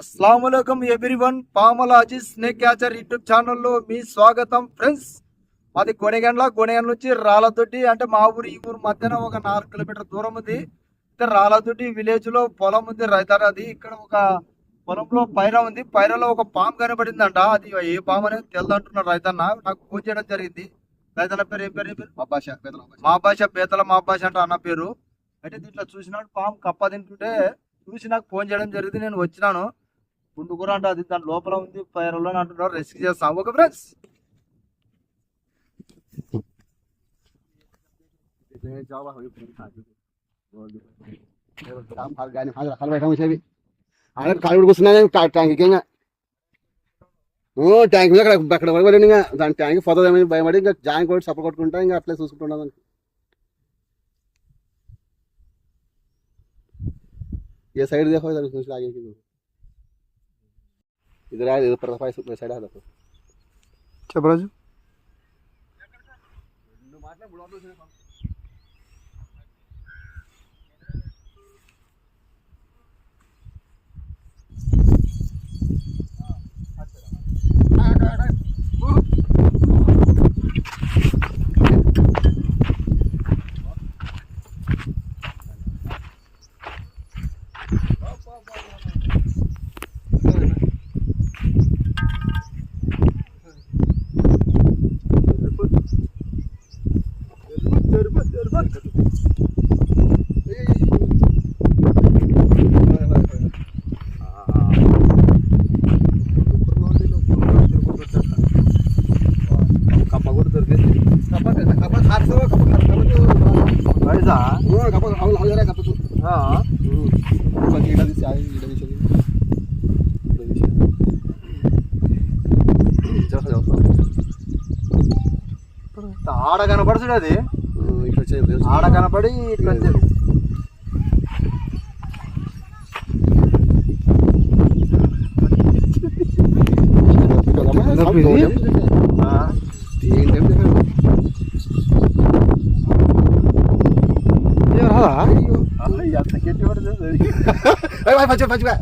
అస్సలం everyone Pamala Aziz snake catcher YouTube ఛానల్లో మీ స్వాగతం ఫ్రెండ్స్. మాది గొనెగండ్ల గొనెగండ్ల నుంచి రాళ్ళతోటి అంటే మా ఊరు ఈ ఊరు మధ్యన ఒక నాలుగు కిలోమీటర్ దూరం ఉంది. అయితే రాళ్ళతోటి విలేజ్లో పొలం ఉంది రైతారు అది. ఇక్కడ ఒక పొలంలో పైర ఉంది. పైరలో ఒక పాము కనబడిందంట. అది ఏ పాము అనేది తెలదంటున్నాడు రైతన్న. నాకు ఫోన్ చేయడం జరిగింది. రైతన్న పేరు ఏం పేరు ఏం పేరు? మా భాష. మా భాష బేతల మా భాష అంట అన్న పేరు. అయితే దీంట్లో చూసినాడు పాము కప్ప తింటుంటే చూసి నాకు ఫోన్ చేయడం జరిగింది. నేను వచ్చినాను. పుండు కూర అంటే అది దాని లోపల ఉంది ఫైర్లో అంటున్నారు. రెస్క్యూ చేస్తాం. ఓకే ఫ్రెండ్స్ కాలు కూర్చున్నాయి ట్యాంక్ ఇంకా ట్యాంక్ మీద అక్కడ అక్కడ పడలేదు ఇంకా దాని ట్యాంక్ పోతుందేమని భయపడి ఇంకా జాయిన్ కొట్టి సపోర్ట్ కొట్టుకుంటా ఇంకా అట్లే చూసుకుంటున్నాను ఏ సైడ్ దేఖో దాని ಇದರ ಇದು ಪ್ರತಾಪಾಯಿ ಸುತ್ತ ಸೈಡ್ ಆದಪ್ಪ చెప్పరాజు తీసేది చేస్తా చేస్తా ఆడ కనపడుతుంది అది ఇట్లా వచ్చేది ఆడ కనపడి ఇట్లా వచ్చేది ఆ, 哎，快去，快去呗。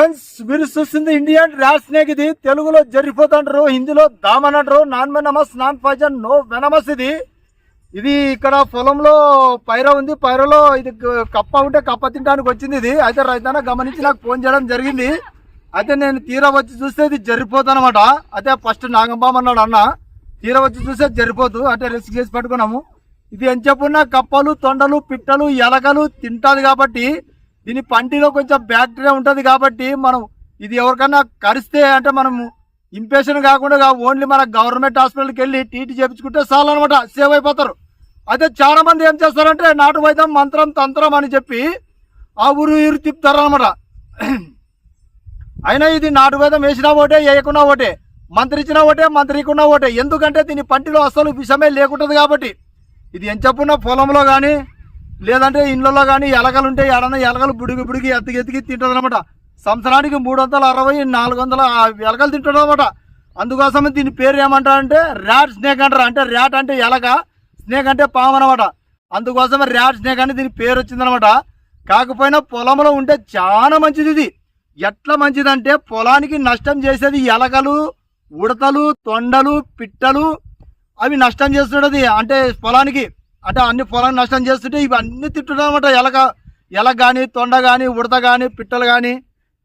ఫ్రెండ్స్ మీరు చూస్తుంది ఇండియన్ ర్యాష్ స్నేక్ ఇది తెలుగులో జరిపోతుంటారు హిందీలో దామన్ అంటారు. Non venomous non poison no venomous ఇది. ఇది ఇక్కడ పొలంలో పైర ఉంది. పైరలో ఇది కప్ప ఉంటే కప్ప తినడానికి వచ్చింది ఇది. అయితే రైతన్న గమనించి నాకు ఫోన్ చేయడం జరిగింది. అయితే నేను తీరా వచ్చి చూస్తే ఇది జరిపోతుందన్నమాట అయితే ఫస్ట్ నాగంబాబు అన్నాడు అన్న తీరా వచ్చి చూస్తే జరిపోదు అంటే రిస్క్ చేసి పెట్టుకున్నాము. ఇది ఎంత కప్పలు తొండలు పిట్టలు ఎలకలు తింటుంది కాబట్టి దీని పంటిలో కొంచెం బ్యాక్టీరియా ఉంటుంది కాబట్టి మనం ఇది ఎవరికన్నా కరిస్తే అంటే మనం ఇంపేషన్ కాకుండా ఓన్లీ మన గవర్నమెంట్ హాస్పిటల్కి వెళ్ళి టీటీ చేపించుకుంటే చాలు అనమాట సేవ్ అయిపోతారు. అయితే చాలా మంది ఏం చేస్తారంటే నాటు వైద్యం మంత్రం తంత్రం అని చెప్పి ఆ ఊరు ఊరు తిప్పుతారు అనమాట అయినా ఇది నాటు వైద్యం వేసినా ఒకటే వేయకున్నా ఒకటే మంత్రిచ్చినా ఒకటే మంత్రికున్నా ఒకటే ఎందుకంటే దీని పంటిలో అసలు విషమే లేకుంటుంది కాబట్టి. ఇది ఎంచప్పున్న పొలంలో కానీ లేదంటే ఇళ్ళలో కానీ ఎలకలు ఉంటే ఎడన ఎలకలు బుడిగి బుడిగి ఎత్తికి ఎత్తికి తింటుంది అనమాట సంవత్సరానికి మూడు వందల అరవై నాలుగు వందల ఎలకలు తింటుంది అనమాట అందుకోసమే దీని పేరు ఏమంటారంటే ర్యాట్ స్నేక్ అంటారు. అంటే ర్యాట్ అంటే ఎలక స్నేక్ అంటే పాము అనమాట అందుకోసమే ర్యాట్ స్నేక్ అని దీని పేరు వచ్చిందనమాట కాకపోయినా పొలంలో ఉంటే చాలా మంచిది ఇది. ఎట్లా మంచిదంటే పొలానికి నష్టం చేసేది ఎలకలు ఉడతలు తొండలు పిట్టలు అవి నష్టం చేస్తున్నది. అంటే పొలానికి అంటే అన్ని పొలాన్ని నష్టం చేస్తుంటే ఇవన్నీ తింటున్నాయి అనమాట ఎలక ఎలక కానీ తొండ కానీ ఉడత కానీ పిట్టలు కానీ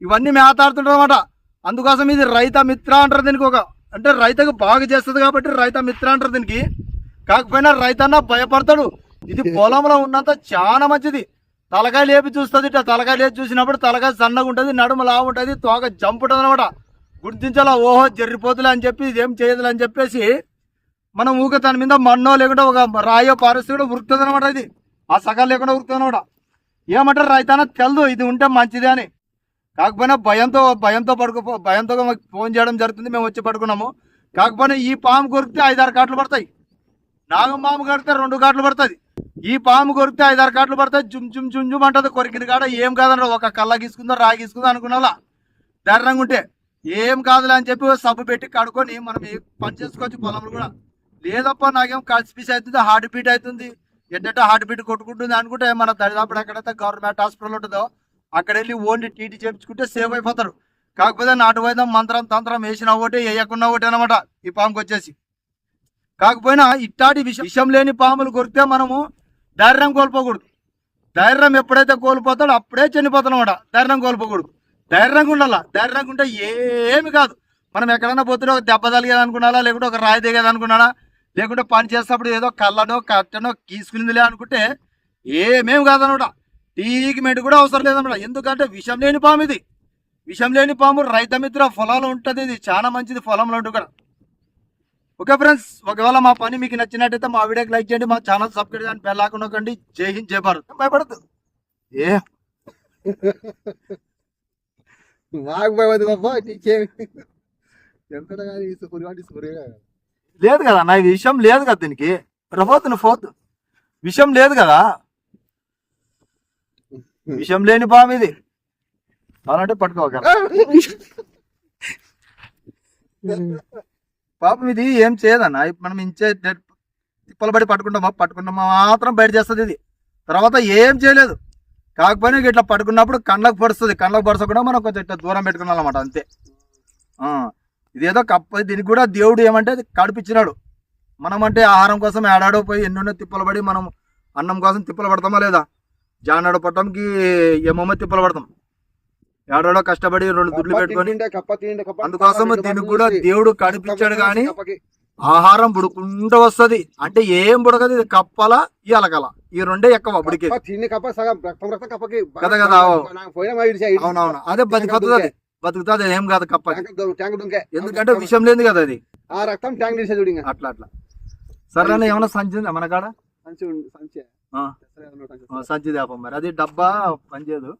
ఇవన్నీ మేతాడుతుంటారనమాట అందుకోసం ఇది రైత మిత్ర అంటారు దీనికి ఒక అంటే రైతుకు బాగా చేస్తుంది కాబట్టి రైత మిత్ర అంటారు దీనికి. కాకపోయినా రైతన్న భయపడతాడు. ఇది పొలంలో ఉన్నంత చాలా మంచిది. తలకాయ లేపి చూస్తుంది ఇట్లా తలకాయ లేపి చూసినప్పుడు తలకాయ సన్నగా ఉంటుంది నడుము లా ఉంటుంది తోక జంప్ అనమాట గుర్తించాలా? ఓహో జర్రిపోతులే అని చెప్పి ఇదేం చేయదులే అని చెప్పేసి మనం ఊక దాని మీద మన్నో లేకుండా ఒక రాయో పారిస్తే కూడా ఉరుకుతుంది అనమాట ఇది. ఆ సగం లేకుండా ఉరుకుతుంది అనమాట ఏమంటారు రైతాన తెలదు ఇది ఉంటే మంచిదే అని. కాకపోయినా భయంతో భయంతో పడుకో భయంతో మాకు ఫోన్ చేయడం జరుగుతుంది. మేము వచ్చి పడుకున్నాము. కాకపోయినా ఈ పాము కొరికితే ఐదారు కాట్లు పడతాయి. నాగం పాము కడితే రెండు కాట్లు పడుతుంది. ఈ పాము కొరికితే ఐదారు కాట్లు పడతాయి. జుమ్ జుమ్ జుమ్ జుమ్ అంటది. కొరికిన కాడ ఏం కాదన్న ఒక కళ్ళ గీసుకుందో రాయి గీసుకుందో అనుకున్నా ధైర్యంగా ఉంటే. ఏం కాదులే అని చెప్పి సబ్బు పెట్టి కడుకొని మనం పని చేసుకోవచ్చు? పొలంలో కూడా. లేదప్ప నాకేం కలిసి కలిసిపీస్ అవుతుంది హార్ట్ బీట్ అవుతుంది. ఎట్టట హార్ట్ బీట్ కొట్టుకుంటుంది అనుకుంటే మన దరిదాపుడు ఎక్కడైతే గవర్నమెంట్ హాస్పిటల్ ఉంటుందో అక్కడ వెళ్ళి ఓన్లీ టీటీ చేయించుకుంటే సేవ్ అయిపోతారు. కాకపోతే నాటు వైద్యం మంత్రం తంత్రం వేసిన ఒకటి వేయకుండా ఒకటి అనమాట ఈ పాముకి వచ్చేసి. కాకపోయినా ఇట్టాటి విషయం విషం లేని పాములు కొరికితే మనము ధైర్యం కోల్పోకూడదు. ధైర్యం ఎప్పుడైతే కోల్పోతాడో అప్పుడే చనిపోతాం అనమాట ధైర్యం కోల్పోకూడదు. ధైర్యంగా ఉండాలా? ధైర్యంగా ఉంటే ఏమి కాదు. మనం ఎక్కడైనా పోతే ఒక దెబ్బ తలిగేది అనుకున్నాడా లేకుంటే ఒక రాయి దిగేది అనుకున్నాడా లేకుంటే పని చేసేటప్పుడు ఏదో కళ్ళనో కట్టనో గీసుకునిందిలే అనుకుంటే ఏమేం కాదనమాట. ట్రీట్మెంట్ కూడా అవసరం లేదన్నమాట ఎందుకంటే విషం లేని పాము ఇది. విషం లేని పాము రైత మిత్ర పొలాలు ఉంటుంది ఇది. చాలా మంచిది పొలంలో ఉంటుంది కూడా ఓకే ఫ్రెండ్స్ ఒకవేళ మా పని మీకు నచ్చినట్టయితే మా వీడియోకి లైక్ చేయండి మా ఛానల్ సబ్స్క్రైబ్ చేయండి బెల్ నొక్కండి. జై హింద్ జై భారత్. భయపడద్దు. ఏ? మాకు భయపడి బాబా నీకేమి? ఎంత కానీ సురివాటి సురిగా లేదు కదా నా విషయం లేదు కదా దీనికి. రపోతున్న ఫోత్ విషయం లేదు కదా. విషయం లేని పాము ఇది. అలాంటే పట్టుకోక పాపం ఇది ఏం చేయదన్న? మనం ఇంచే తిప్పలబడి తిప్పలు పడి పట్టుకుంటామా? పట్టుకుంటామా మాత్రం బయట చేస్తుంది ఇది. తర్వాత ఏం చేయలేదు. కాకపోయినా ఇట్లా పట్టుకున్నప్పుడు కళ్ళకు పడుస్తుంది. కళ్ళకు పడసకుండా మనం కొంచెం ఇట్లా దూరం పెట్టుకున్నామన్నమాట అంతే. ఇదేదో కప్ప దీనికి కూడా దేవుడు ఏమంటే కడిపించినాడు. మనం అంటే ఆహారం కోసం ఏడాడో పోయి ఎన్నెన్నో తిప్పలు పడి మనం అన్నం కోసం తిప్పలు పడతామా లేదా? జానాడు పట్టంకి ఏమో తిప్పలు పడతాం ఏడాడో కష్టపడి రెండు దుడ్లు పెట్టుకొని అందుకోసం దీనికి కూడా దేవుడు కనిపించాడు కానీ ఆహారం బుడుకుంటూ వస్తది. అంటే ఏం బుడకదు ఇది కప్పల ఈ అలకల ఈ రెండే ఎక్కవ బుడికి కదా, కదా, అవునవును. అదే బతుకుతుంది బతుకుతుంది ఏం కాదు కప్ప. ఎందుకంటే విషయం లేదు కదా అది. ఆ రక్తం ట్యాంక్ తీసే చూడు ఇంకా. అట్లా అట్లా. సరే ఏమైనా సంచి ఉందా మన కాడ? సంచి ఉంది, సంచి. సంచి. దేపం మరి. అది డబ్బా పనిచేయదు.